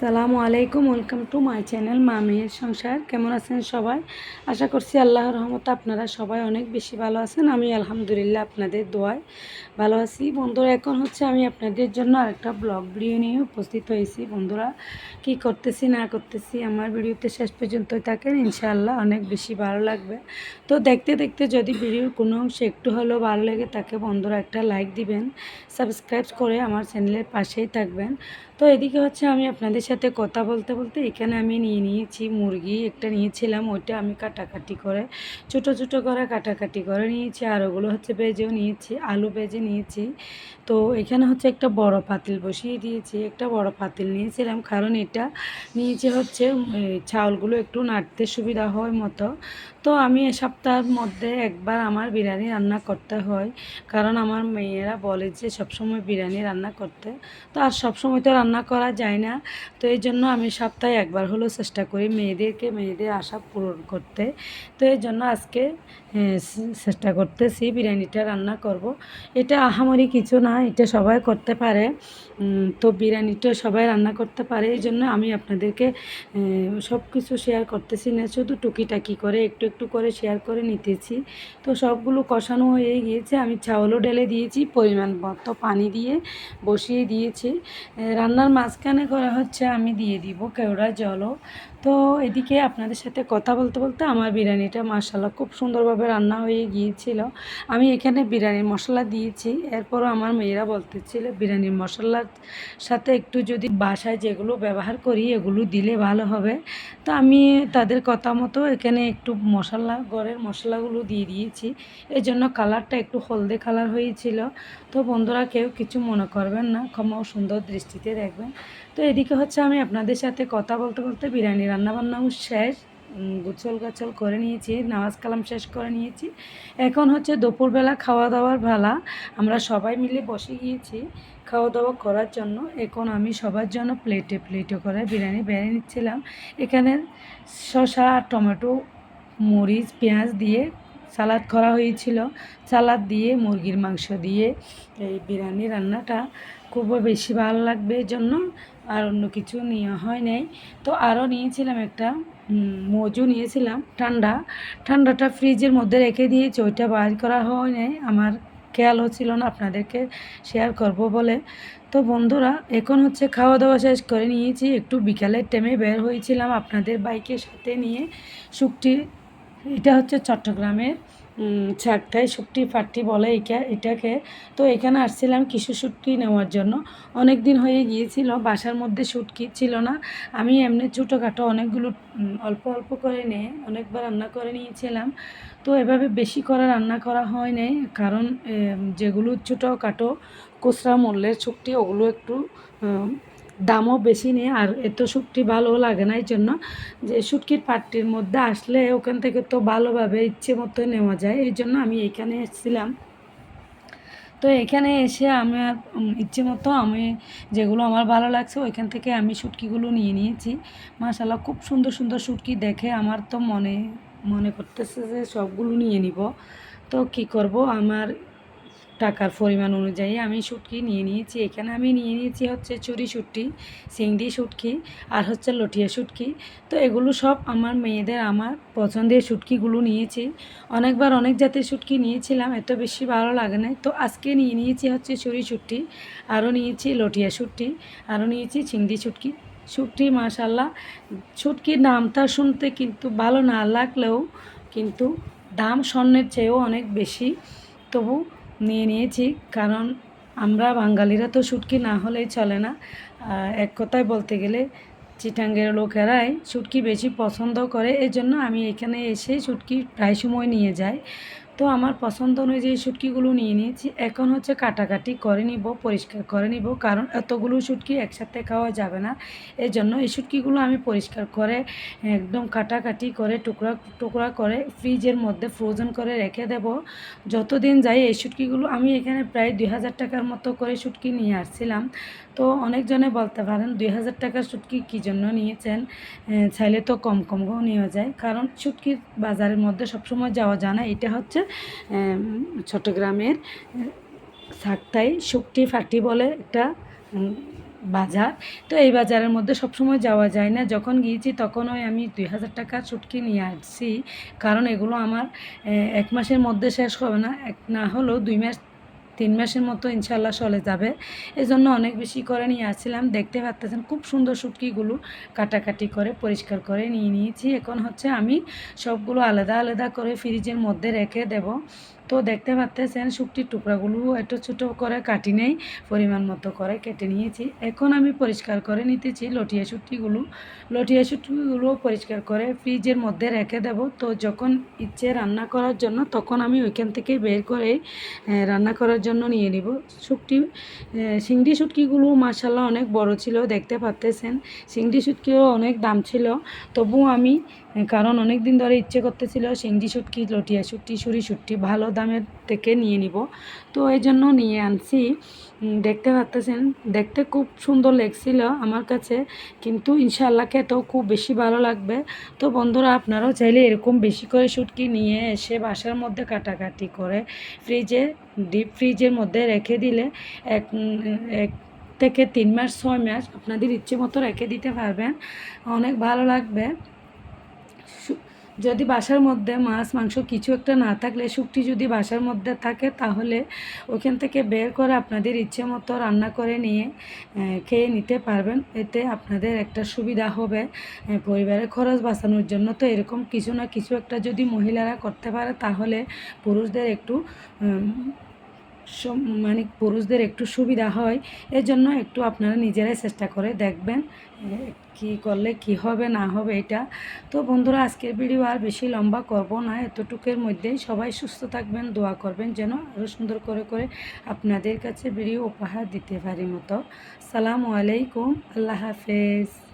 আসসালামু আলাইকুম welcome to my channel মামির সংসার। কেমন আছেন সবাই? আশা করছি আল্লাহর রহমতে আপনারা সবাই অনেক বেশি ভালো আছেন। আমি আলহামদুলিল্লাহ আপনাদের দোয়ায় ভালো আছি। বন্ধুরা, এখন হচ্ছে আমি আপনাদের জন্য আরেকটা ব্লগ ভিডিও নিয়ে উপস্থিত হয়েছি। বন্ধুরা, কি করতেছি, না করতেছি, আমার ভিডিওতে শেষ পর্যন্ত থাকেন। ইনশাআল্লাহ অনেক বেশি ভালো লাগবে। তো দেখতে দেখতে যদি ভিডিওর কোনো অংশ একটু হলেও ভালো লাগে তাকে বন্ধুরা, একটা লাইক দিবেন সাবস্ক্রাইব করে আমার চ্যানেলের পাশেই থাকবেন। তো এদিকে হচ্ছে আমি আপনাদের সাথে কথা বলতে বলতে এখানে আমি নিয়ে নিয়েছি মুরগি, একটা নিয়েছিলাম, ওইটা আমি কাটাকাটি করে, ছোট ছোট করে কাটাকাটি করে নিয়েছি, আর ওগুলো হচ্ছে বেজেও নিয়েছি, আলু বেজে নিয়েছি। তো এখানে হচ্ছে একটা বড় পাতিল বসিয়ে দিয়েছি, একটা বড় পাতিল নিয়েছিলাম, কারণ এটা নিয়েছি হচ্ছে চাউলগুলো একটু নাড়তে সুবিধা হয় মতো। তো আমি এ সপ্তাহের মধ্যে একবার আমার বিরিয়ানি রান্না করতে হয়, কারণ আমার মেয়েরা বলে যে সবসময় বিরিয়ানি রান্না করতে। তো আর সবসময় তো রান্না করা যায় না। তো এই জন্য আমি সপ্তাহে একবার হলেও চেষ্টা করি মেয়েদেরকে, মেয়েদের আশা পূরণ করতে। তো এই জন্য আজকে চেষ্টা করতেছি বিরিয়ানিটা রান্না করব। এটা আহামরি কিছু না, এটা সবাই করতে পারে। তো বিরিয়ানিটা সবাই রান্না করতে পারে। এই জন্য আমি আপনাদেরকে সব কিছু শেয়ার করতেছি না, শুধু টুকিটাকি করে, একটু একটু করে শেয়ার করে নিতেছি। তো সবগুলো কষানো হয়ে গিয়েছে। আমি চাউলও ঢেলে দিয়েছি, পরিমাণ মতো পানি দিয়ে বসিয়ে দিয়েছি। রান্নার মাঝখানে করা হচ্ছে আমি দিয়ে দিব কেওড়া জলও। তো এদিকে আপনাদের সাথে কথা বলতে বলতে আমার বিরিয়ানিটা মাসাল্লাহ খুব সুন্দরভাবে রান্না হয়ে গিয়েছিল। আমি এখানে বিরিয়ানির মশলা দিয়েছি, এরপরও আমার মেয়েরা বলতেছিল বিরিয়ানির মশলার সাথে একটু যদি বাসায় যেগুলো ব্যবহার করি এগুলো দিলে ভালো হবে। তো আমি তাদের কথা মতো এখানে একটু মশলা ঘরের মশলাগুলো দিয়ে দিয়েছি। এর জন্য কালারটা একটু হলদে কালার হয়েছিল। তো বন্ধুরা কেউ কিছু মনে করবেন না ক্ষমা সুন্দর দৃষ্টিতে দেখবেন। তো এদিকে হচ্ছে আমি আপনাদের সাথে কথা বলতে বলতে বিরিয়ানি রান্নাবান্নাও শেষ গুছল গাছল করে নিয়েছি, নামাজ কালাম শেষ করে নিয়েছি। এখন হচ্ছে দুপুরবেলা খাওয়া দাওয়ার ভালা আমরা সবাই মিলে বসে গিয়েছি খাওয়া দাওয়া করার জন্য। এখন আমি সবার জন্য প্লেটে প্লেটে করে বিরিয়ানি বেড়ে নিচ্ছিলাম। এখানে শসা, টমেটো, মরিচ, পেঁয়াজ দিয়ে সালাদ করা হয়েছিল। সালাদ দিয়ে, মুরগির মাংস দিয়ে এই বিরিয়ানি রান্নাটা খুব বেশি ভালো লাগবে এই জন্য। আর অন্য কিছু নেওয়া হয় নাই। তো আরও নিয়েছিলাম একটা মজু নিয়েছিলাম, ঠান্ডা। ঠান্ডাটা ফ্রিজের মধ্যে রেখে দিয়েছি, ওইটা বাইর করা হয় নাই। আমার খেয়াল হচ্ছিল না, আপনাদেরকে শেয়ার করব বলে। তো বন্ধুরা, এখন হচ্ছে খাওয়া দাওয়া শেষ করে নিয়েছি। একটু বিকালের টাইমে বের হয়েছিলাম আপনাদের বাইকের সাথে নিয়ে। শুকটি এটা হচ্ছে চট্টগ্রামের ছাকটাই শুকটি ফাটটি বলে এটা এটাকে। তো এখানে আসছিলাম কিছু শুটকি নেওয়ার জন্য। অনেক দিন হয়ে গিয়েছিল, বাসার মধ্যে শুটকি ছিল না। আমি এমনি ছোটোখাটো অনেকগুলো অল্প অল্প করে নিয়ে অনেকবার রান্না করে নিয়েছিলাম। তো এভাবে বেশি করে রান্না করা হয় নাই। কারণ যেগুলো ছোটোখাটো খুচরা মূল্যের শুটকি ওগুলো একটু দামও বেশি নেই আর এত শুটকি ভালো লাগে না, এই জন্য যে শুটকির পাট্টির মধ্যে আসলে ওখান থেকে তো ভালোভাবে ইচ্ছে মতো নেওয়া যায়, এই জন্য আমি এখানে এসেছিলাম। তো এখানে এসে আমার ইচ্ছে মতো আমি যেগুলো আমার ভালো লাগছে ওইখান থেকে আমি শুটকিগুলো নিয়ে নিয়েছি। মাশাল্লাহ খুব সুন্দর সুন্দর শুটকি দেখে আমার তো মনে মনে করতেছে যে সবগুলো নিয়ে নিব। তো কি করব, আমার টাকার পরিমাণ অনুযায়ী আমি শুটকি নিয়ে নিয়েছি। এখানে আমি নিয়ে নিয়েছি হচ্ছে চুরি শুটকি, চিংড়ি শুটকি আর হচ্ছে লটিয়া শুটকি। তো এগুলো সব আমার মেয়েদের, আমার পছন্দের শুটকিগুলো নিয়েছি। অনেকবার অনেক জাতের শুটকি নিয়েছিলাম, এত বেশি ভালো লাগে না তো আজকে নিয়ে নিয়েছি হচ্ছে চুরি শুটকি, আরও নিয়েছি লটিয়া শুটকি, আরও নিয়েছি চিংড়ি শুটকি। শুটকি মাশাল্লাহ শুটকির নামটা শুনতে কিন্তু ভালো না লাগলেও কিন্তু দাম স্বর্ণের চেয়েও অনেক বেশি। তবু নিয়ে নিয়েছি। কারণ আমরা বাঙালিরা তো শুটকি না হলেই চলে না। এক কথায় বলতে গেলে চিটাঙ্গের লোকেরাই শুটকি বেশি পছন্দ করে। এই জন্য আমি এখানে এসে শুটকি প্রায় সময় নিয়ে যাই। তো আমার পছন্দ অনুযায়ী শুটকিগুলো নিয়ে নিয়েছি। এখন হচ্ছে কাটাকাটি করে নিব পরিষ্কার করে নিব কারণ এতগুলো শুটকি একসাথে খাওয়া যাবে না। এই জন্য এই শুটকিগুলো আমি পরিষ্কার করে একদম কাটাকাটি করে টুকরা টুকরা করে ফ্রিজের মধ্যে ফ্রোজেন করে রেখে দেব। যতদিন যাই এই শুটকিগুলো আমি এখানে প্রায় দুই হাজার টাকার মতো করে শুটকি নিয়ে আসছিলাম। তো অনেকজনে বলতে পারেন দুই হাজার টাকার শুটকি কী জন্য নিয়েছেন? এ, চাইলে তো কম কমও নেওয়া যায়। কারণ শুটকির বাজারের মধ্যে সবসময় যাওয়া যায় না। এটা হচ্ছে চট্টগ্রামের সাকতাই শুকটি ফাটি বলে একটা বাজার। তো এই বাজারের মধ্যে সবসময় যাওয়া যায় না। যখন গিয়েছি তখন ওই আমি দুই হাজার টাকার চুটকি নিয়ে আসছি। কারণ এগুলো আমার এক মাসের মধ্যে শেষ হবে না। এক না হলেও দুই মাস তিন মাসের মতো ইনশাল্লাহ চলে যাবে। এই জন্য অনেক বেশি করে নিয়ে আসছিলাম। দেখতে পাচ্তেছেন খুব সুন্দর শুটকিগুলো কাটাকাটি করে, পরিষ্কার করে নিয়ে নিয়েছি। এখন হচ্ছে আমি সবগুলো আলাদা আলাদা করে ফ্রিজের মধ্যে রেখে দেব। তো দেখতে পাচ্তেছেন শুকটির টুকরাগুলো একটু ছোটো করে কাটি নেই, পরিমাণ মতো করে কেটে নিয়েছি। এখন আমি পরিষ্কার করে নিতেছি লটিয়া শুটকিগুলো লটিয়া শুটকিগুলো পরিষ্কার করে ফ্রিজের মধ্যে রেখে দেব। তো যখন ইচ্ছে রান্না করার জন্য, তখন আমি ওইখান থেকে বের করে রান্না করার জন্য নিয়ে নিব। শুটকি শিংড়ি শুটকিগুলো মাসাল্লাহ অনেক বড় ছিল, দেখতে পাচ্তেছেন। শিংড়ি শুটকিও অনেক দাম ছিল। তবুও আমি কারণ অনেক দিন ধরে ইচ্ছে করতেছিল শিংড়ি শুটকি লটিয়া শুটকি সুরি শুটকি ভালো দামের থেকে নিয়ে নিব। তো এই জন্য নিয়ে আনছি। দেখতে পাচ্তেছেন, দেখতে খুব সুন্দর লাগছিল আমার কাছে। কিন্তু ইনশাআল্লাহ খেতেও খুব বেশি ভালো লাগবে। তো বন্ধুরা, আপনারাও চাইলে এরকম বেশি করে শুটকি নিয়ে এসে বাসার মধ্যে কাটাকাটি করে ফ্রিজে ডিপ ফ্রিজের মধ্যে রেখে দিলে এক এক থেকে তিন মাস, ছয় মাস আপনাদের ইচ্ছে মতো রেখে দিতে পারবেন। অনেক ভালো লাগবে। যদি বাসার মধ্যে মাছ, মাংস কিছু একটা না থাকলে শুকটি যদি বাসার মধ্যে থাকে, তাহলে ওখান থেকে বের করে আপনাদের ইচ্ছে মতো রান্না করে নিয়ে খেয়ে নিতে পারবেন। এতে আপনাদের একটা সুবিধা হবে পরিবারের খরচ বাঁচানোর জন্য। তো এরকম কিছু না কিছু একটা যদি মহিলারা করতে পারে, তাহলে পুরুষদের একটু মানে পুরুষদের একটু সুবিধা হয় এর জন্য একটু আপনারা নিজেরাই চেষ্টা করে দেখবেন কি করলে কি হবে, না হবে এটা। তো বন্ধুরা, আজকের ভিডিও আর বেশি লম্বা করব না, এতটুকের মধ্যেই সবাই সুস্থ থাকবেন, দোয়া করবেন যেন আরও সুন্দর করে করে আপনাদের কাছে ভিডিও উপহার দিতে পারি মতো। সালামু আলাইকুম, আল্লাহ হাফেজ।